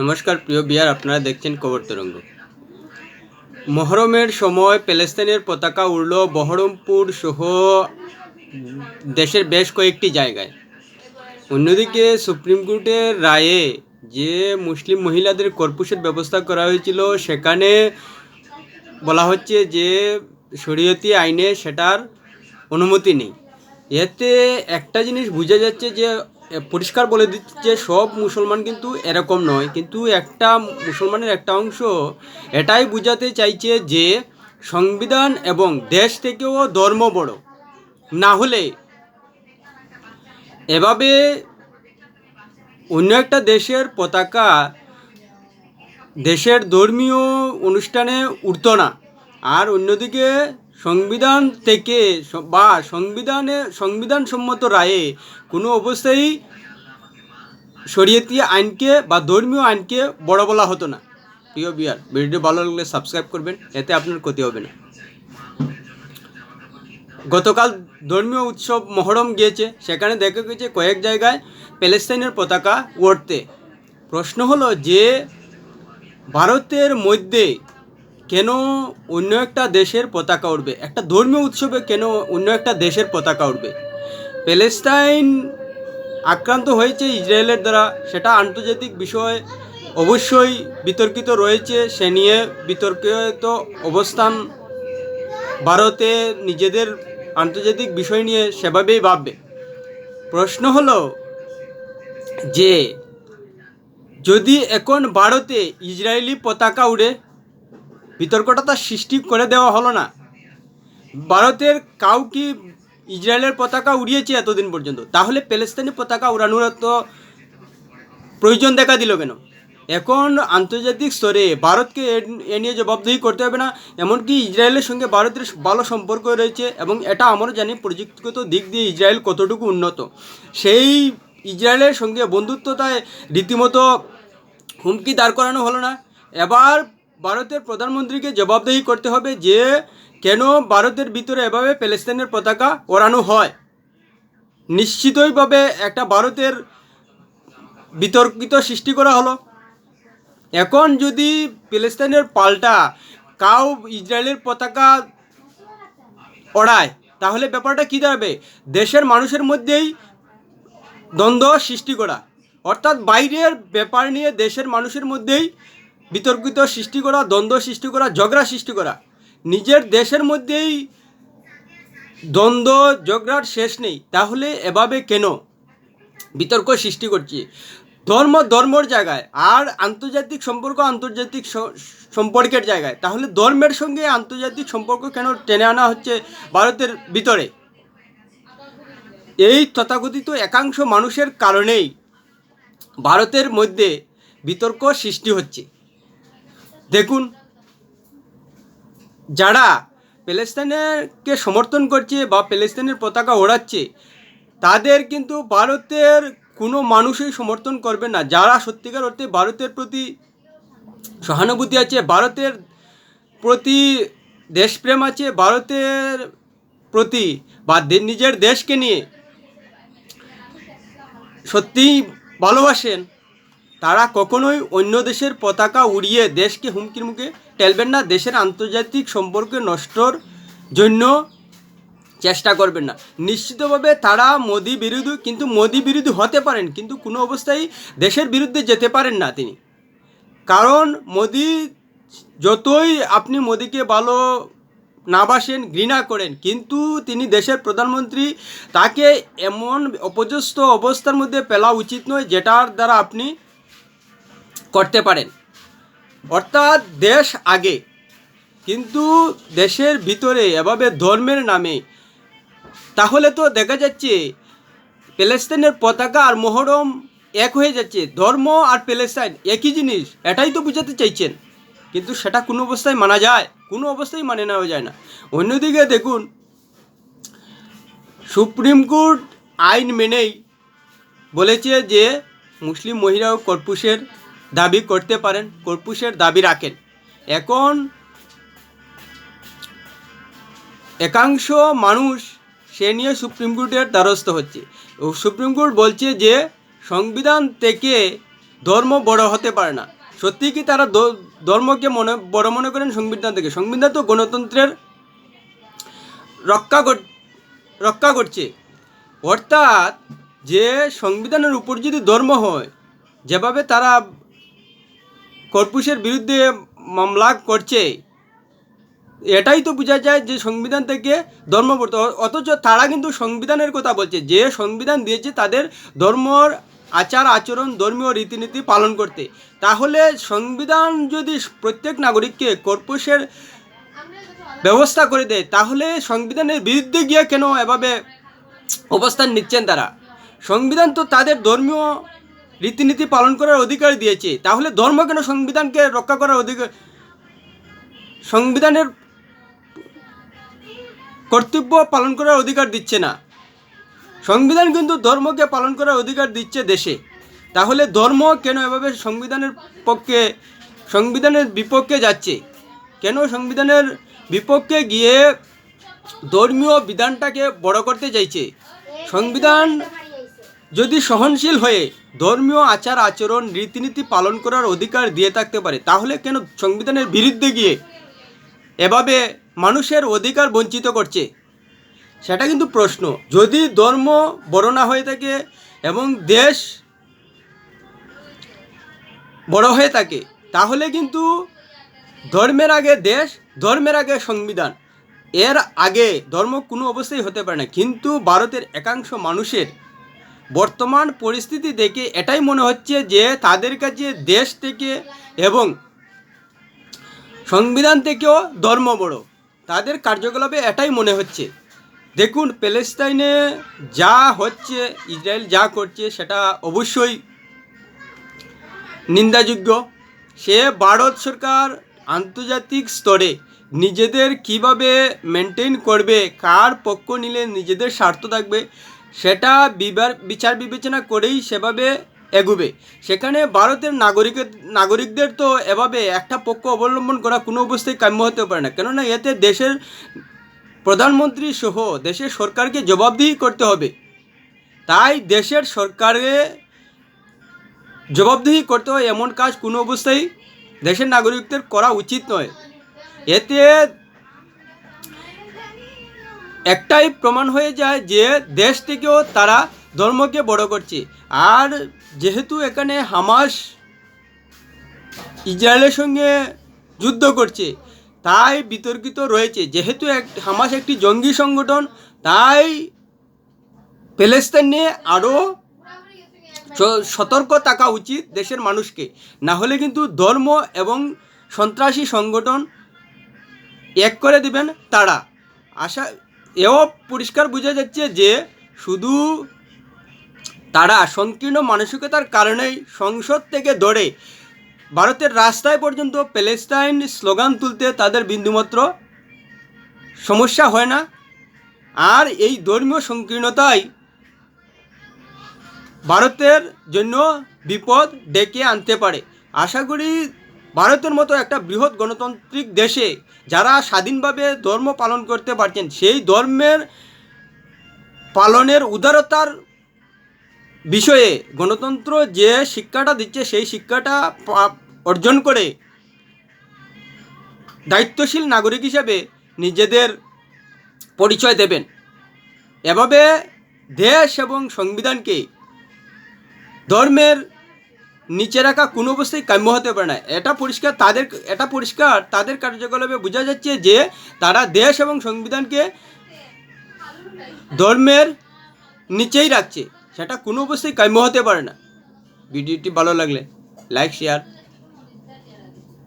নমস্কার, প্রিয় বিয়ার, আপনারা দেখছেন খবর তরঙ্গ। মহরমের সময় প্যালেস্তাইনের পতাকা উড়ল বহরমপুর সহ দেশের বেশ কয়েকটি জায়গায়। অন্যদিকে সুপ্রিম কোর্টের রায়ে যে মুসলিম মহিলাদের কর্পুসের ব্যবস্থা করা হয়েছিল, সেখানে বলা হচ্ছে যে শরীয়তি আইনে সেটার অনুমতি নেই। এতে একটা জিনিস বোঝা যাচ্ছে যে পরিষ্কার বলে দিচ্ছে যে সব মুসলমান কিন্তু এরকম নয়। কিন্তু একটা মুসলমানের একটা অংশ এটাই বোঝাতে চাইছে যে সংবিধান এবং দেশ থেকেও ধর্ম বড়। না হলে এভাবে অন্য একটা দেশের পতাকা দেশের ধর্মীয় অনুষ্ঠানে উঠত না। আর অন্যদিকে সংবিধান থেকে বা সংবিধানে সংবিধান সম্মত রায়ে কোনো অবস্থায় শরীয়তি আইনকে বা ধর্মীয় আইনকে বড় বলা হতো না। প্রিয় বিয়ার ভিডিও ভালো লাগলে সাবস্ক্রাইব করবেন, এতে আপনার ক্ষতি হবে না। গতকাল ধর্মীয় উৎসব মহরম গিয়েছে, সেখানে দেখা গেছে কয়েক জায়গায় প্যালেস্তাইনের পতাকা উড়তে প্রশ্ন হলো যে, ভারতের মধ্যে কেন অন্য একটা দেশের পতাকা উঠবে একটা ধর্মীয় উৎসবে কেন অন্য একটা দেশের পতাকা উঠবে প্যালেস্তাইন আক্রান্ত হয়েছে ইসরায়েলের দ্বারা, সেটা আন্তর্জাতিক বিষয়। অবশ্যই বিতর্কিত রয়েছে, সে নিয়ে বিতর্কিত অবস্থান। ভারতে নিজেদের আন্তর্জাতিক বিষয় নিয়ে সেভাবেই ভাববে। প্রশ্ন হলো যে, যদি এখন ভারতে ইসরায়েলি পতাকা উড়ে বিতর্কটা তার সৃষ্টি করে দেওয়া হলো না। ভারতের কাউ কি ইসরায়েলের পতাকা উড়িয়েছে এতদিন পর্যন্ত। তাহলে প্যালেস্তানি পতাকা উড়ানোর তো প্রয়োজন দেখা দিল কেন? এখন আন্তর্জাতিক স্তরে ভারতকে এ- নিয়ে জবাবদিহি করতে হবে না, এমনকি ইসরায়েলের সঙ্গে ভারতের ভালো সম্পর্ক রয়েছে এবং এটা আমরা জানি প্রযুক্তিগত দিক দিয়ে ইসরায়েল কতটুকু উন্নত। সেই ইসরায়েলের সঙ্গে বন্ধুত্বতায় রীতিমতো হুমকি দাঁড় করানো হলো না। এবার ভারতের প্রধানমন্ত্রীকে জবাবদিহি করতে হবে যে কেন ভারতের ভিতরে এভাবে প্যালেস্তাইনের পতাকা ওড়ানো হয়। নিশ্চিতইভাবে একটা ভারতের বিতর্কিত সৃষ্টি করা হলো। এখন যদি প্যালেস্তাইনের পাল্টা কাউ ইসরায়েলের পতাকা ওড়ায়, তাহলে ব্যাপারটা কী দাঁড়াবে? দেশের মানুষের মধ্যেই দ্বন্দ্ব সৃষ্টি করা। অর্থাৎ বাইরের ব্যাপার নিয়ে দেশের মানুষের মধ্যেই বিতর্কিত সৃষ্টি করা, দ্বন্দ্ব সৃষ্টি করা, ঝগড়া সৃষ্টি করা। নিজের দেশের মধ্যেই দ্বন্দ্ব, ঝগড়ার শেষ নেই। তাহলে এভাবে কেন বিতর্ক সৃষ্টি করছি? ধর্ম, ধর্মর জায়গায় আর আন্তর্জাতিক সম্পর্ক, আন্তর্জাতিক সম্পর্কের জায়গায়। তাহলে ধর্মের সঙ্গে আন্তর্জাতিক সম্পর্ক কেন টেনে আনা হচ্ছে ভারতের ভিতরে? এই তথাকথিত একাংশ মানুষের কারণেই ভারতের মধ্যে বিতর্ক সৃষ্টি হচ্ছে। দেখুন, যারা প্যালেস্তাইনকে সমর্থন করছে বা প্যালেস্তাইনের পতাকা ওড়াচ্ছে, তাদের কিন্তু ভারতের কোনো মানুষই সমর্থন করবে না। যারা সত্যিকার অর্থে ভারতের প্রতি সহানুভূতি আছে, ভারতের প্রতি দেশপ্রেম আছে, ভারতের প্রতি বা নিজের দেশকে নিয়ে সত্যিই ভালোবাসেন তারা কখনোই অন্য দেশের পতাকা উড়িয়ে দেশকে হুমকির মুখে ঠেলবেন না, দেশের আন্তর্জাতিক সম্পর্ক নষ্টর জন্য চেষ্টা করবেন না। নিশ্চিতভাবে তারা মোদি বিরোধী, কিন্তু মোদি বিরোধী হতে পারেন, কিন্তু কোনো অবস্থায় দেশের বিরুদ্ধে যেতে পারেন না তিনি। কারণ মোদি যতই আপনি মোদিকে ভালো না বাসেন, ঘৃণা করেন, কিন্তু তিনি দেশের প্রধানমন্ত্রী, তাকে এমন অপযস্ত অবস্থার মধ্যে ফেলা উচিত নয়, যেটার দ্বারা আপনি করতে পারেন। অর্থাৎ দেশ আগে, কিন্তু দেশের ভিতরে এভাবে ধর্মের নামে। তাহলে তো দেখা যাচ্ছে, প্যালেস্তাইনের পতাকা আর মহরম এক হয়ে যাচ্ছে। ধর্ম আর প্যালেস্তাইন একই জিনিস, এটাই তো বোঝাতে চাইছেন। কিন্তু সেটা কোনো অবস্থায় মানা যায়, কোনো অবস্থায় মানে নেওয়া যায় না। অন্যদিকে দেখুন, সুপ্রিম কোর্ট আইন মেনেই বলেছে যে, মুসলিম মহিলাও কর্পুসের দাবি করতে পারেন, কর্পুসের দাবি রাখেন। এখন একাংশ মানুষ সে নিয়ে সুপ্রিম কোর্টের দ্বারস্থ হচ্ছে। ও সুপ্রিম কোর্ট বলছে যে, সংবিধান থেকে ধর্ম বড় হতে পারে না। সত্যি কি তারা ধর্মকে মনে, বড় মনে করেন সংবিধান থেকে? সংবিধান তো গণতন্ত্রের রক্ষা রক্ষা করছে। অর্থাৎ যে সংবিধানের উপর যদি ধর্ম হয়, যেভাবে তারা কর্পুসের বিরুদ্ধে মামলা করছে। এটাই তো বোঝা যায় যে সংবিধান থেকে ধর্মবর্ত, অথচ তারা কিন্তু সংবিধানের কথা বলছে। যে সংবিধান দিয়েছে তাদের ধর্মর আচার, আচরণ, ধর্মীয় রীতিনীতি পালন করতে। তাহলে সংবিধান যদি প্রত্যেক নাগরিককে কর্পোসের ব্যবস্থা করে দেয়, তাহলে সংবিধানের বিরুদ্ধে গিয়ে কেন এভাবে অবস্থান নিচ্ছেন তারা? সংবিধান তো তাদের ধর্মীয় রীতিনীতি পালন করার অধিকার দিয়েছে। তাহলে ধর্ম কেন সংবিধানকে রক্ষা করার অধিকার সংবিধানের কর্তব্য পালন করার অধিকার দিচ্ছে না। সংবিধান কিন্তু ধর্মকে পালন করার অধিকার দিচ্ছে দেশে। তাহলে ধর্ম কেন এভাবে সংবিধানের পক্ষে সংবিধানের বিপক্ষে যাচ্ছে? কেন সংবিধানের বিপক্ষে গিয়ে ধর্মীয় বিধানটাকে বড় করতে চাইছে? সংবিধান যদি সহনশীল হয়ে ধর্মীয় আচার আচরণ, রীতিনীতি পালন করার অধিকার দিয়ে থাকতে পারে। তাহলে কেন সংবিধানের বিরুদ্ধে গিয়ে এভাবে মানুষের অধিকার বঞ্চিত করছে? সেটা কিন্তু প্রশ্ন। যদি ধর্ম বড় না হয়ে থাকে এবং দেশ বড় হয়ে থাকে, তাহলে কিন্তু ধর্মের আগে দেশ, ধর্মের আগে সংবিধান। এর আগে ধর্ম কোনো অবস্থায় হতে পারে না। কিন্তু ভারতের একাংশ মানুষের বর্তমান পরিস্থিতি দেখে এটাই মনে হচ্ছে যে তাদের কাছে দেশ থেকে এবং সংবিধান থেকেও ধর্ম বড়। তাদের কার্যকলাপে এটাই মনে হচ্ছে। দেখুন, প্যালেস্তাইনে যা হচ্ছে, ইসরায়েল যা করছে, সেটা অবশ্যই নিন্দাযোগ্য। সে ভারত সরকার আন্তর্জাতিক স্তরে নিজেদের কীভাবে মেনটেন করবে, কার পক্ষ নিলে নিজেদের স্বার্থ থাকবে সেটা বিবার বিচার বিবেচনা করেই সেভাবে এগুবে। সেখানে ভারতের নাগরিকের নাগরিকদের তো এভাবে একটা পক্ষ অবলম্বন করা কোনো অবস্থায় কাম্য হতে পারে না। কেননা এতে দেশের প্রধানমন্ত্রী সহ দেশের সরকারকে জবাবদিহি করতে হবে। তাই দেশের সরকারে জবাবদিহি করতে হয় এমন কাজ কোনো অবস্থায় দেশের নাগরিকদের করা উচিত নয়। এতে একটাই প্রমাণ হয়ে যায় যে দেশ থেকেও তারা ধর্মকে বড় করছে। আর যেহেতু এখানে হামাস ইসরায়েলের সঙ্গে যুদ্ধ করছে, তাই বিতর্কিত রয়েছে। যেহেতু এক, হামাস একটি জঙ্গি সংগঠন, তাই প্যালেস্তাইন নিয়ে আরও সতর্ক থাকা উচিত দেশের মানুষকে। না হলে কিন্তু ধর্ম এবং সন্ত্রাসী সংগঠন এক করে দিবেন তারা। আশা এও পরিষ্কার বোঝা যাচ্ছে যে শুধু তারা সংকীর্ণ মানসিকতার কারণেই সংসদ থেকে ধরে ভারতের রাস্তায় পর্যন্ত প্যালেস্তাইন স্লোগান তুলতে তাদের বিন্দুমাত্র সমস্যা হয় না। আর এই ধর্মীয় সংকীর্ণতাই ভারতের জন্য বিপদ ডেকে আনতে পারে। আশা করি ভারতের মতো একটা বৃহৎ গণতান্ত্রিক দেশে যারা স্বাধীনভাবে ধর্ম পালন করতে পারছেন, সেই ধর্মের পালনের উদারতার বিষয়ে গণতন্ত্র যে শিক্ষাটা দিচ্ছে, সেই শিক্ষাটা অর্জন করে দায়িত্বশীল নাগরিক হিসেবে নিজেদের পরিচয় দেবেন। এভাবে দেশ এবং সংবিধানকে ধর্মের নিচে রাখা কোনো অবস্থায় কাম্য হতে পারে না। এটা পরিষ্কার তাদের, এটা পরিষ্কার তাদের কার্যকলাপে বোঝা যাচ্ছে যে তারা দেশ এবং সংবিধানকে ধর্মের নিচেই রাখছে। সেটা কোনো অবস্থায় কাম্য হতে পারে না। ভিডিওটি ভালো লাগলে লাইক শেয়ার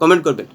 কমেন্ট করবেন।